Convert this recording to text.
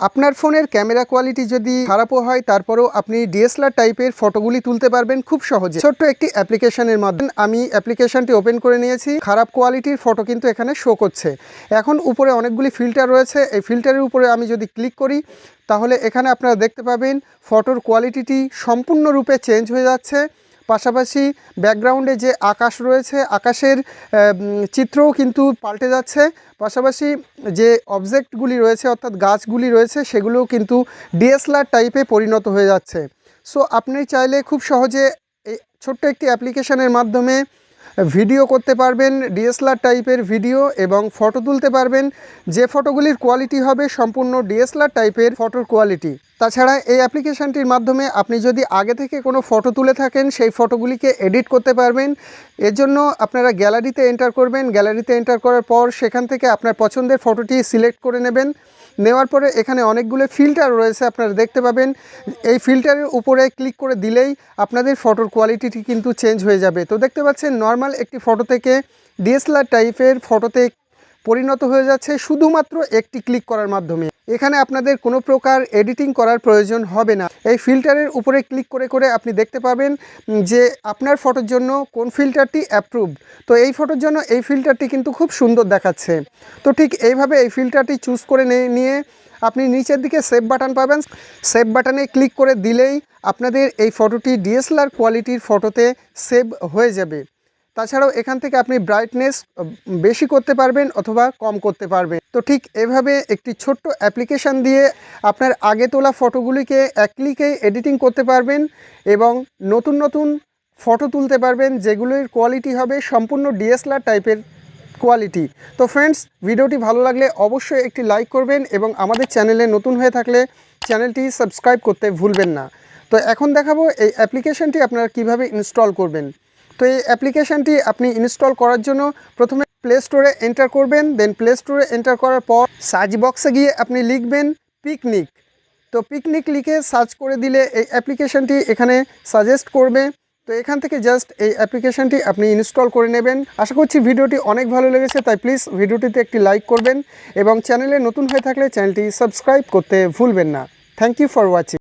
আপনার ফোনের camera quality যদি খারাপও হয়, তারপরেও আপনি ডিএসএলআর টাইপের ফটোগুলি তুলতে পারবেন খুব সহজে। ছোট্ট একটি অ্যাপ্লিকেশনের মাধ্যমে আমি অ্যাপ্লিকেশনটি ওপেন করে নিয়েছি। খারাপ কোয়ালিটির ফটো কিন্তু এখানে শো করছে। এখন উপরে অনেকগুলি ফিল্টার রয়েছে। এই ফিল্টারের উপরে আমি যদি ক্লিক করি, তাহলে এখানে আপনারা দেখতে পাবেন ফটোর কোয়ালিটিটি সম্পূর্ণরূপে চেঞ্জ হয়ে যাচ্ছে। পাশাপাশি ব্যাকগ্রাউন্ডে যে আকাশ রয়েছে, আকাশের চিত্রও কিন্তু পাল্টে যাচ্ছে। পাশাপাশি যে অবজেক্টগুলি রয়েছে, অর্থাৎ গাছগুলি রয়েছে, সেগুলোও কিন্তু ডিএসএলআর টাইপে পরিণত হয়ে যাচ্ছে। সো আপনি চাইলে খুব সহজে ছোট্ট একটি অ্যাপ্লিকেশনের মাধ্যমে ভিডিও করতে পারবেন ডিএসএলআর টাইপের ভিডিও এবং ফটো তুলতে পারবেন। যে ফটোগুলির কোয়ালিটি হবে সম্পূর্ণ ডিএসএলআর টাইপের ফটোর কোয়ালিটি তাছাড়া এই অ্যাপ্লিকেশনটির মাধ্যমে আপনি যদি আগে থেকে কোনো ফটো তুলে থাকেন, সেই ফটোগুলিকে এডিট করতে পারবেন। এর জন্য আপনারা গ্যালারিতে এন্টার করবেন। গ্যালারিতে এন্টার করার পর সেখান থেকে আপনার পছন্দের ফটোটি সিলেক্ট করে নেবেন। নেওয়ার পরে এখানে অনেকগুলো ফিল্টার রয়েছে, আপনারা দেখতে পাবেন। এই ফিল্টারের উপরে ক্লিক করে দিলেই আপনাদের ফটোর কোয়ালিটিটি কিন্তু চেঞ্জ হয়ে যাবে। তো দেখতে পাচ্ছেন, নর্মাল একটি ফটো থেকে ডিএসএলআর টাইপের ফটোতে পরিণত হয়ে যাচ্ছে শুধুমাত্র একটি ক্লিক করার মাধ্যমে। এখানে আপনাদের কোনো প্রকার এডিটিং করার প্রয়োজন হবে না। এই ফিল্টারের উপরে ক্লিক করে করে আপনি দেখতে পাবেন যে আপনার ফটোর জন্য কোন ফিল্টারটি অ্যাপ্রুভড তো এই ফটোর জন্য এই ফিল্টারটি কিন্তু খুব সুন্দর দেখাচ্ছে। তো ঠিক এইভাবে এই ফিল্টারটি চুজ করে নিয়ে আপনি নিচের দিকে সেভ বাটন পাবেন। সেভ বাটনে ক্লিক করে দিলেই আপনাদের এই ফটোটি ডিএসএলআর কোয়ালিটির ফটোতে সেভ হয়ে যাবে। তাছাড়াও এখান থেকে আপনি ব্রাইটনেস বেশি করতে পারবেন অথবা কম করতে পারবেন। তো ঠিক এভাবে একটি ছোট্ট অ্যাপ্লিকেশান দিয়ে আপনার আগে তোলা ফটোগুলিকে এক ক্লিকে এডিটিং করতে পারবেন এবং নতুন নতুন ফটো তুলতে পারবেন যেগুলির কোয়ালিটি হবে সম্পূর্ণ ডিএসএলআর টাইপের কোয়ালিটি তো ফ্রেন্ডস ভিডিওটি ভালো লাগলে অবশ্যই একটি লাইক করবেন এবং আমাদের চ্যানেলে নতুন হয়ে থাকলে চ্যানেলটি সাবস্ক্রাইব করতে ভুলবেন না। তো এখন দেখাবো এই অ্যাপ্লিকেশনটি আপনারা কীভাবে ইনস্টল করবেন। তো এই অ্যাপ্লিকেশনটি আপনি ইনস্টল করার জন্য প্রথমে প্লে স্টোরে এন্টার করবেন দেন প্লে স্টোরে এন্টার করার পর সার্চ বক্সে গিয়ে আপনি লিখবেন পিকনিক তো পিকনিক লিখে সার্চ করে দিলে এই অ্যাপ্লিকেশনটি এখানে সাজেস্ট করবে। তো এখান থেকে জাস্ট এই অ্যাপ্লিকেশনটি আপনি ইনস্টল করে নেবেন। আশা করছি ভিডিওটি অনেক ভালো লেগেছে, তাই প্লিজ ভিডিওটিতে একটি লাইক করবেন এবং চ্যানেলে নতুন হয়ে থাকলে চ্যানেলটি সাবস্ক্রাইব করতে ভুলবেন না। Thank you for watching